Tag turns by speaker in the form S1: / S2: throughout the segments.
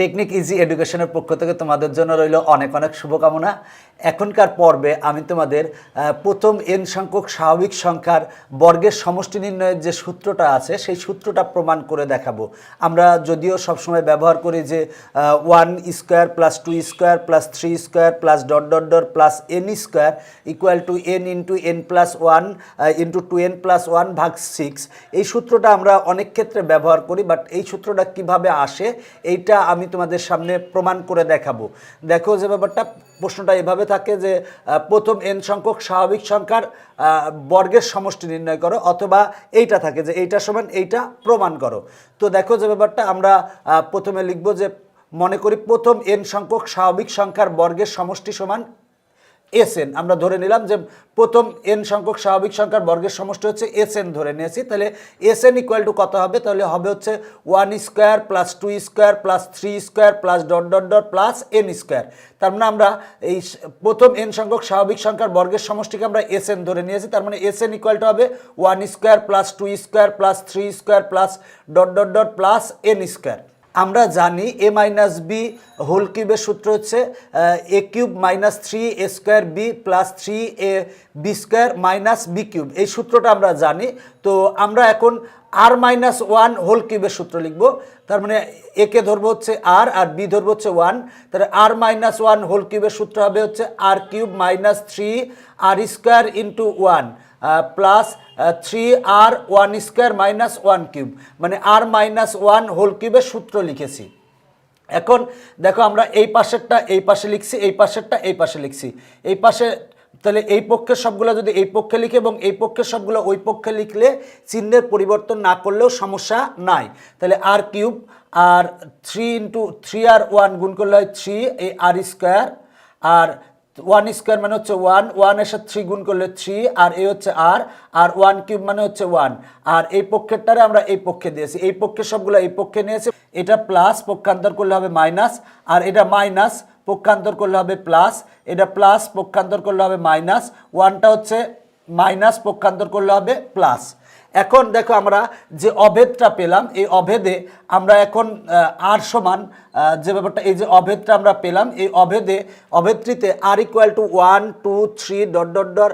S1: Technique easy এডুকেশনের পক্ষ থেকে তোমাদের জন্য রইল অনেক অনেক শুভকামনা। এখনকার পর্বে আমি তোমাদের প্রথম এন সংখ্যক স্বাভাবিক সংখ্যার বর্গের সমষ্টি নির্ণয়ের যে সূত্রটা আছে, সেই সূত্রটা প্রমাণ করে দেখাবো। আমরা যদিও সবসময় ব্যবহার করি যে one square plus two square plus three square plus dot dot dot plus N square equal to N into N plus one into two N plus one ভাগ সিক্স এই সূত্রটা আমরা অনেক ক্ষেত্রে ব্যবহার করি বাট এই সূত্রটা কীভাবে আসে, এইটা আমি তোমাদের সামনে প্রমাণ করে দেখাবো। দেখো যে ব্যাপারটা, প্রশ্নটা এভাবে থাকে যে প্রথম এন সংখ্যক স্বাভাবিক সংখ্যার বর্গের সমষ্টি নির্ণয় করো অথবা এইটা থাকে যে এইটা সমান এইটা প্রমাণ করো। তো দেখো যে ব্যাপারটা, আমরা প্রথমে লিখব যে মনে করি প্রথম এন সংখ্যক স্বাভাবিক সংখ্যার বর্গের সমষ্টি সমান এস এন আমরা ধরে নিলাম যে প্রথম এন সংখ্যক স্বাভাবিক সংখ্যার বর্গের সমষ্টি হচ্ছে এস এন ধরে নিয়েছি। তাহলে এস এন ইকুয়াল টু কত হবে? তাহলে হবে হচ্ছে one square plus two square plus three square plus dot dot dot plus N square তার মানে আমরা এই প্রথম এন সংখ্যক স্বাভাবিক সংখ্যার বর্গের সমষ্টিকে আমরা এস এন ধরে নিয়েছি। তার মানে এস এন ইকুয়াল টু হবে one square plus two square plus three square plus dot dot dot plus N square আমরা জানি এ মাইনাস বি হোল কিউবের সূত্র হচ্ছে A cube minus three A square B plus three A B square minus B cube এই সূত্রটা আমরা জানি। তো আমরা এখন আর মাইনাস ওয়ান হোল কিউবের সূত্র লিখব। তার মানে একে ধরবো হচ্ছে আর আর বি ধরবো হচ্ছে ওয়ান তাহলে আর মাইনাস ওয়ান হোল কিউবের সূত্র হবে হচ্ছে R cube minus three R square into one plus three R one square minus one cube মানে আর মাইনাস ওয়ান হোল কিউবের সূত্র লিখেছি। এখন দেখো আমরা এই পাশেরটা, এই পাশে লিখছি, এই পাশেরটা, এই পাশে লিখছি। এই পাশে তাহলে এই পক্ষের সবগুলো যদি এই পক্ষে লিখে এবং এই পক্ষের সবগুলো ওই পক্ষে লিখলে চিহ্নের পরিবর্তন না করলেও সমস্যা নাই। তাহলে আর কিউব আর three into three R one গুণ করলে হয় থ্রি এই আর স্কোয়ার আর ওয়ান স্কোয়ার মানে হচ্ছে ওয়ান ওয়ানের সাথে থ্রি গুণ করলে থ্রি আর এ হচ্ছে আর আর ওয়ান কিউব মানে হচ্ছে ওয়ান আর এই পক্ষেরটারে আমরা এই পক্ষে দিয়েছি। এই পক্ষে সবগুলো এই পক্ষে নিয়েছি। এটা প্লাস পক্ষান্তর করলে হবে মাইনাস আর এটা মাইনাস পক্ষান্তর করলে হবে প্লাস এটা প্লাস পক্ষান্তর করলে হবে মাইনাস ওয়ানটা হচ্ছে মাইনাস পক্ষান্তর করলে হবে প্লাস এখন দেখো আমরা যে অভেদটা পেলাম, এই অভেদে আমরা এখন আর সমান যে ব্যাপারটা, এই যে অভেদটা আমরা পেলাম, এই অভেদে অভেদটিতে R equal to one two three dot dot dot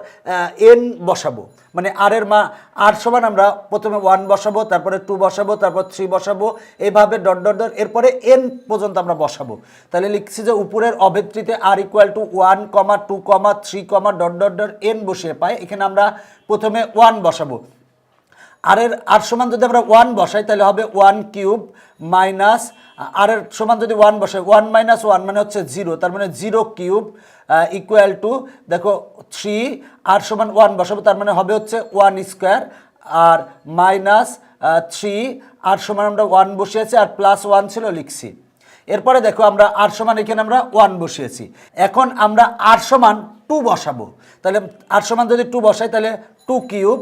S1: N বসাবো। মানে আর এর মা আর সমান আমরা প্রথমে ওয়ান বসাবো, তারপরে টু বসাবো, তারপর থ্রি বসাবো এইভাবে ডট ডট ডট এরপরে এন পর্যন্ত আমরা বসাবো। তাহলে লিখছি যে উপরের অভেদটিতে R equal to one comma two comma three comma dot dot dot N বসিয়ে পাই, এখানে আমরা প্রথমে ওয়ান বসাবো। আর এর, আর সমান যদি আমরা ওয়ান বসাই, তাহলে হবে ওয়ান কিউব মাইনাস আর এর সমান যদি ওয়ান বসাই ওয়ান মাইনাস ওয়ান মানে হচ্ছে জিরো তার মানে জিরো কিউব ইকুয়াল টু দেখো থ্রি আর সমান ওয়ান বসাবো, তার মানে হবে হচ্ছে one square R minus three R সমান আমরা ওয়ান বসিয়েছি, আর প্লাস ওয়ান ছিল লিখছি। এরপরে দেখো আমরা আর সমান এখানে আমরা ওয়ান বসিয়েছি। এখন আমরা আর সমান টু বসাবো। তাহলে, আর সমান যদি টু বসাই, তাহলে two cube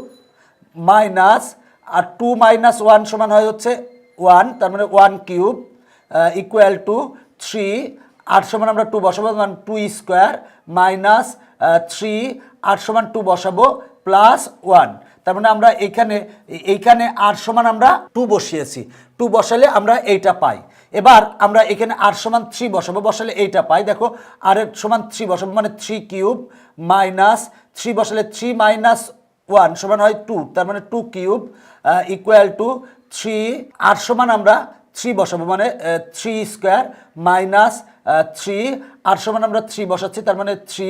S1: minus R two minus one সমান হয় হচ্ছে ওয়ান, তার মানে one cube equal to three আট সমান আমরা টু বসাবো মানে টু স্কোয়ার মাইনাস থ্রি আট সমান টু বসাবো প্লাস ওয়ান তার মানে আমরা এইখানে এইখানে আট সমান আমরা টু বসিয়েছি। টু বসালে আমরা এইটা পাই। এবার আমরা এখানে আর সমান থ্রি বসাবো, বসালে এইটা পাই। দেখো এর সমান থ্রি বসাবো মানে থ্রি কিউব মাইনাস থ্রি বসালে থ্রি মাইনাস ওয়ান সমান হয় টু, তার মানে two cube equal to three R সমান আমরা থ্রি বসাবো মানে three square minus three R সমান আমরা থ্রি বসাচ্ছি, তার মানে থ্রি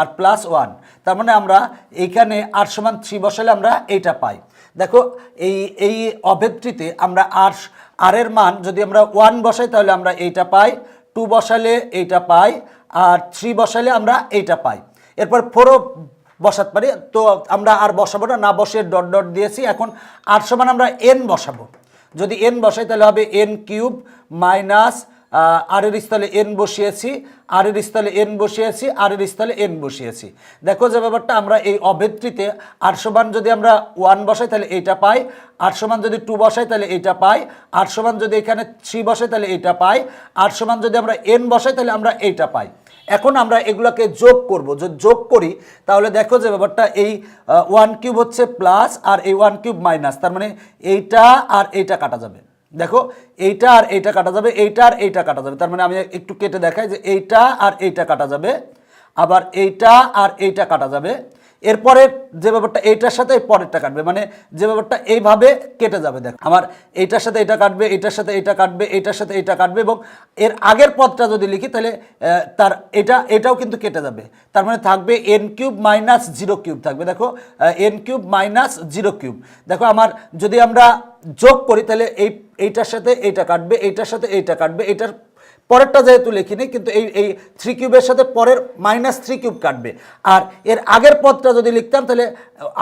S1: আর প্লাস ওয়ান তার মানে আমরা এইখানে আর সমান থ্রি বসালে আমরা এইটা পাই। দেখো, এই এই অভেদটিতে আমরা আর আর এর মান যদি আমরা ওয়ান বসাই, তাহলে আমরা এইটা পাই টু বসালে এইটা পাই, আর থ্রি বসালে আমরা এইটা পাই। এরপর ফোরও বসাতে পারি। তো আমরা আর বসাবো না না বসে ডট ডট দিয়েছি। এখন আর সমান আমরা এন বসাবো। যদি এন বসাই তাহলে হবে এন কিউব মাইনাস আর এর স্থলে এন বসিয়েছি আর এর স্থলে এন বসিয়েছি আর এর স্থলে এন বসিয়েছি। দেখো যে ব্যাপারটা, আমরা এই অভেদটিতে আর সমান যদি আমরা ওয়ান বসাই তাহলে এইটা পাই আর সমান যদি টু বসাই তাহলে এইটা পাই আর সমান যদি এখানে থ্রি বসাই তাহলে এইটা পাই আর সমান যদি আমরা এন বসাই তাহলে আমরা এইটা পাই। এখন আমরা এগুলোকে যোগ করব। যদি যোগ করি, তাহলে দেখো যে ব্যাপারটা এই ওয়ান কিউব হচ্ছে প্লাস আর এই ওয়ান কিউব মাইনাস তার মানে এইটা আর এইটা কাটা যাবে। দেখো, এইটা আর এইটা কাটা যাবে, এইটা আর এইটা কাটা যাবে। তার মানে আমি একটু কেটে দেখাই যে এইটা আর এইটা কাটা যাবে, আবার এইটা আর এইটা কাটা যাবে। এরপরে যে ব্যাপারটা, এইটার সাথে এই পরেরটা কাটবে। মানে যে ব্যাপারটা এইভাবে কেটে যাবে, দেখ। আমার এইটার সাথে এটা কাটবে, এইটার সাথে এটা কাটবে, এইটার সাথে এটা কাটবে এবং এর আগের পদটা যদি লিখি, তাহলে তার এটা, এটাও কিন্তু কেটে যাবে। তার মানে থাকবে N cube minus zero cube থাকবে। দেখো N cube minus zero cube. দেখো, আমার যদি আমরা যোগ করি, তাহলে এই, এইটার সাথে এইটা কাটবে, এইটার সাথে এইটা কাটবে, এইটার পরেরটা যেহেতু লিখিনি, কিন্তু এই এই থ্রি কিউবের সাথে পরের মাইনাস থ্রি কিউব কাটবে। আর এর আগের পদটা যদি লিখতাম, তাহলে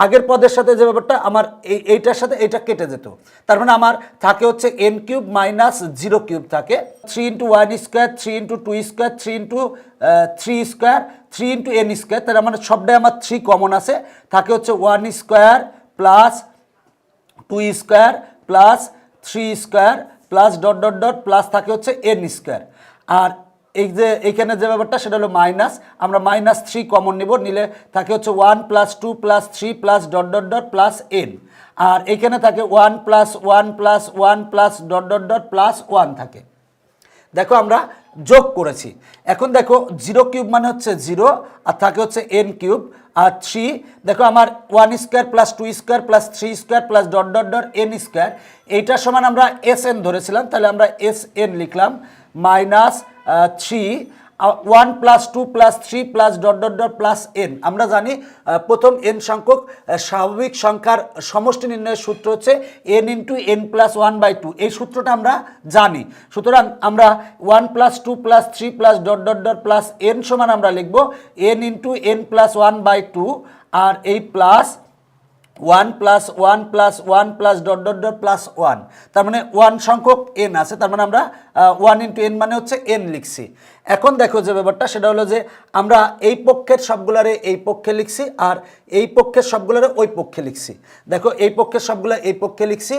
S1: আগের পদের সাথে যে ব্যাপারটা, আমার এই, এইটার সাথে এইটা কেটে যেত। তার মানে আমার থাকে হচ্ছে N cube minus zero cube থাকে। Three into one square three into two square three into three square three into N square তার মানে সবটাই আমার থ্রি কমন আছে। থাকে হচ্ছে one square plus two square plus three square plus dot dot dot plus থাকে হচ্ছে N square আর এই যে এইখানে যে ব্যাপারটা, সেটা হলো মাইনাস আমরা মাইনাস থ্রি কমন নিব, নিলে থাকে হচ্ছে one plus two plus three plus dot dot dot plus N আর এইখানে থাকে one plus one plus one plus dot dot dot plus one থাকে। দেখো আমরা যোগ করেছি। এখন দেখো জিরো কিউব মানে হচ্ছে জিরো আর থাকে হচ্ছে এন কিউব আর থ্রি দেখো আমার one square plus two square plus three square plus dot dot dot N square এইটার সমান আমরা এস এন ধরেছিলাম, তাহলে আমরা এস এন লিখলাম। Minus three one plus two plus three plus dot dot dot plus N আমরা জানি আহ, প্রথম এন সংখ্যক আহ, স্বাভাবিক সংখ্যার সমষ্টি নির্ণয়ের সূত্র হচ্ছে N into N plus one by two এই সূত্রটা আমরা জানি। সুতরাং আমরা one plus two plus three plus dot dot dot plus N সমান আমরা লিখব N into N plus one by two আর এই plus one plus one plus one plus dot dot dot plus one. তার মানে ওয়ান সংখ্যক N আছে, তার মানে আমরা ওয়ান ইন্টু এন মানে হচ্ছে এন লিখছি। এখন দেখো যে ব্যাপারটা, সেটা হলো যে আমরা এই পক্ষের সবগুলারে এই পক্ষে লিখছি আর এই পক্ষের সবগুলারে ওই পক্ষে লিখছি। দেখো, এই পক্ষের সবগুলো এই পক্ষে লিখছি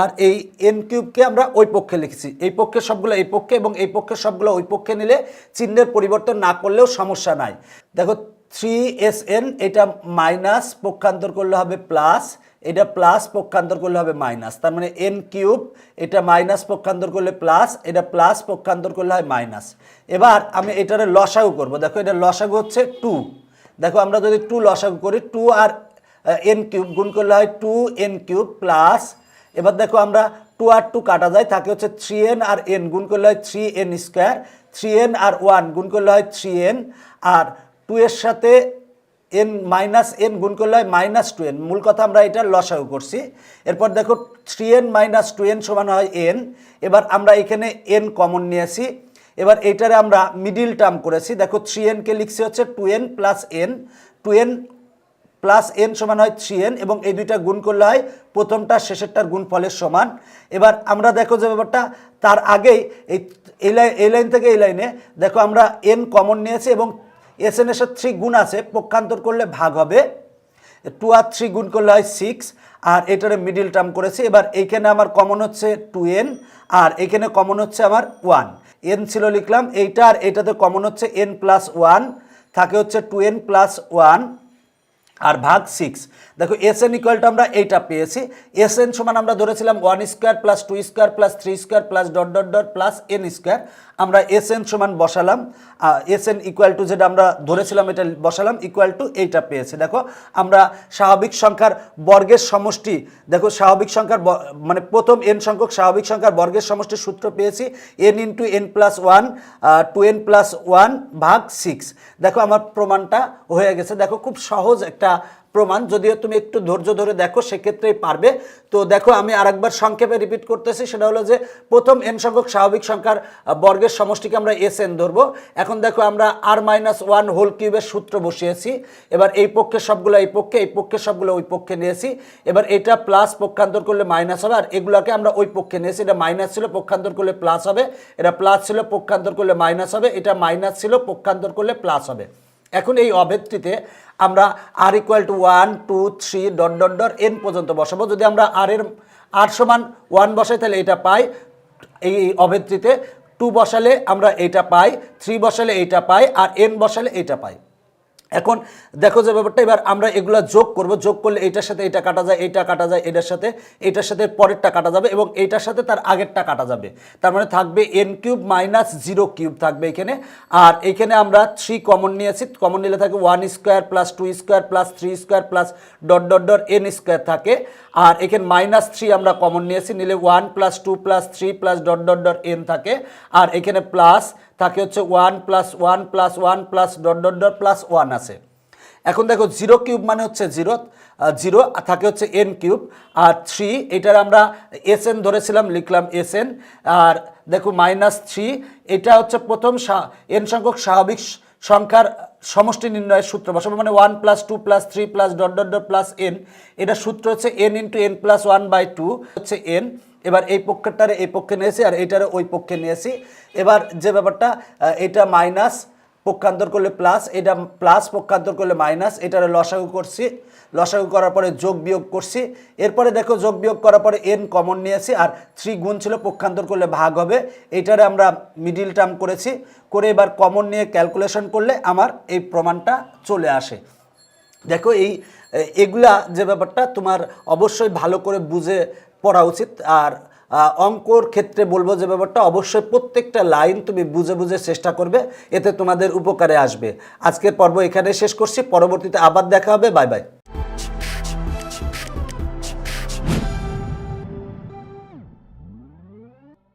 S1: আর এই এন কিউবকে আমরা ওই পক্ষে লিখছি। এই পক্ষের সবগুলো এই পক্ষে এবং এই পক্ষের সবগুলো ওই পক্ষে নিলে চিহ্নের পরিবর্তন না করলেও সমস্যা নাই। দেখো থ্রি এস এন এটা মাইনাস পক্ষান্তর করলে হবে প্লাস এটা প্লাস পক্ষান্তর করলে হবে মাইনাস তার মানে এন কিউব এটা মাইনাস পক্ষান্তর করলে প্লাস এটা প্লাস পক্ষান্তর করলে হয় মাইনাস এবার আমি এটারে লসাগু করব, দেখো এটা লসাগু হচ্ছে টু দেখো আমরা যদি টু লসাগু করি টু আর এন কিউব গুণ করলে হয় টু এন কিউব প্লাস এবার দেখো আমরা টু আর টু কাটা যায়, থাকে হচ্ছে থ্রি এন আর এন গুণ করলে হয় three N square three N আর ওয়ান গুণ করলে হয় থ্রি এন আর টু এর সাথে এন মাইনাস এন গুণ করলে হয় মাইনাস টু এন মূল কথা আমরা এটা লসাগু করছি। এরপর দেখো three N minus two N সমান হয় এন এবার আমরা এখানে এন কমন নিয়েছি। এবার এইটারে আমরা মিডিল টার্ম করেছি। দেখো থ্রি এনকে লিখছি হচ্ছে two N plus N two N plus N সমান হয় থ্রি এন এবং এই দুইটা গুণ করলে হয় প্রথমটা শেষেরটার গুণ ফলের সমান। এবার আমরা দেখো যে ব্যাপারটা, তার আগেই এই লাইন এই লাইন থেকে এই লাইনে দেখো আমরা এন কমন নিয়েছি এবং এস এন এসের থ্রি গুণ আছে, পক্ষান্তর করলে ভাগ হবে। টু আর থ্রি গুণ করলে হয় সিক্স, আর এটারে মিডিল টার্ম করেছি। এবার এইখানে আমার কমন হচ্ছে টু এন আর এখানে কমন হচ্ছে আমার ওয়ান। এন ছিল লিখলাম, এইটা আর এটাতে কমন হচ্ছে এন প্লাস ওয়ান, থাকে হচ্ছে টু এন প্লাস ওয়ান। আর ভাগ সিক্স দেখো এস এন ইকুয়ালটা আমরা এইটা পেয়েছি। এস এন সমান আমরা ধরেছিলাম one square plus two square plus three square plus dot dot dot plus N square আমরা এস এন সমান বসালাম। এস এন ইকুয়াল টু যেটা আমরা ধরেছিলাম, এটা বসালাম ইকুয়াল টু এইটা পেয়েছি। দেখো, আমরা স্বাভাবিক সংখ্যার বর্গের সমষ্টি, দেখো, স্বাভাবিক সংখ্যার মানে প্রথম এন সংখ্যক স্বাভাবিক সংখ্যার বর্গের সমষ্টির সূত্র পেয়েছি। N into N plus one two N plus one ভাগ সিক্স দেখো, আমার প্রমাণটা হয়ে গেছে। দেখো, খুব সহজ একটা প্রমাণ, যদিও তুমি একটু ধৈর্য ধরে দেখো, সেক্ষেত্রেই পারবে। তো দেখো, আমি আরেকবার সংক্ষেপে রিপিট করতেছি, সেটা হলো যে প্রথম এন সংখ্যক স্বাভাবিক সংখ্যার বর্গের সমষ্টিকে আমরা এস এন ধরবো। এখন দেখো, আমরা আর মাইনাস ওয়ান হোল কিউবের সূত্র বসিয়েছি। এবার এই পক্ষে সবগুলো এই পক্ষে এই পক্ষে সবগুলো ওই পক্ষে নিয়েছি। এবার এটা প্লাস পক্ষান্তর করলে মাইনাস হবে, আর এগুলোকে আমরা ওই পক্ষে নিয়েছি। এটা মাইনাস ছিল, পক্ষান্তর করলে প্লাস হবে। এটা প্লাস ছিল, পক্ষান্তর করলে মাইনাস হবে। এটা মাইনাস ছিল, পক্ষান্তর করলে প্লাস হবে। এখন এই অভেদটিতে আমরা R equal to one two three dot dot dot N পর্যন্ত বসাবো। যদি আমরা আর এর আর সমান ওয়ান বসাই, তাহলে এটা পাই। এই অভেদটিতে টু বসালে আমরা এটা পাই থ্রি বসালে এইটা পাই, আর এন বসালে এইটা পাই। এখন দেখো যে ব্যাপারটা, এবার আমরা এগুলো যোগ করব, যোগ করলে এটার সাথে এটা কাটা যায় এটা কাটা যায়, এটার সাথে এটার সাথে পরেরটা কাটা যাবে এবং এটার সাথে তার আগেরটা কাটা যাবে। তার মানে থাকবে N cube minus zero cube থাকবে এখানে। আর এখানে আমরা থ্রি কমন নিয়েছি, কমন নিলে থাকে one square plus two square plus three square plus dot dot dot N square থাকে। আর এখানে মাইনাস থ্রি আমরা কমন নিয়েছি, নিলে one plus two plus three plus dot dot dot N থাকে। আর এখানে প্লাস থাকে হচ্ছে one plus one plus one plus dot dot dot plus one আছে। এখন দেখো জিরো কিউব মানে হচ্ছে জিরো জিরো থাকে হচ্ছে এন কিউব আর থ্রি এটার আমরা এস এন ধরেছিলাম, লিখলাম এস এন আর দেখো মাইনাস থ্রি এটা হচ্ছে প্রথম এন সংখ্যক স্বাভাবিক সংখ্যার সমষ্টি নির্ণয়ের সূত্র বসাবো মানে one plus two plus three plus dot dot dot plus N এটা সূত্র হচ্ছে N into N plus one by two হচ্ছে এন এবার এই পক্ষেরটারে এই পক্ষে নিয়েছি আর এইটারে ওই পক্ষে নিয়েছি। এবার যে ব্যাপারটা এটা মাইনাস পক্ষান্তর করলে প্লাস এটা প্লাস পক্ষান্তর করলে মাইনাস এটারে লসাগু করছি। লসাগু করার পরে যোগ বিয়োগ করছি। এরপরে দেখো যোগ বিয়োগ করার পরে এন কমন নিয়েছি আর থ্রি গুণ ছিল পক্ষান্তর করলে ভাগ হবে। এইটারে আমরা মিডিল টার্ম করেছি। করে এবার কমন নিয়ে ক্যালকুলেশন করলে আমার এই প্রমাণটা চলে আসে। দেখো এই, এগুলা যে ব্যাপারটা তোমার অবশ্যই ভালো করে বুঝে পড়া উচিত। আর অঙ্কর ক্ষেত্রে বলব যে ব্যাপারটা অবশ্যই প্রত্যেকটা লাইন তুমি বুঝে বুঝে চেষ্টা করবে। এতে তোমাদের উপকারে আসবে। আজকের পর্ব এখানে শেষ করছি। পরবর্তীতে আবার দেখা হবে। Bye bye.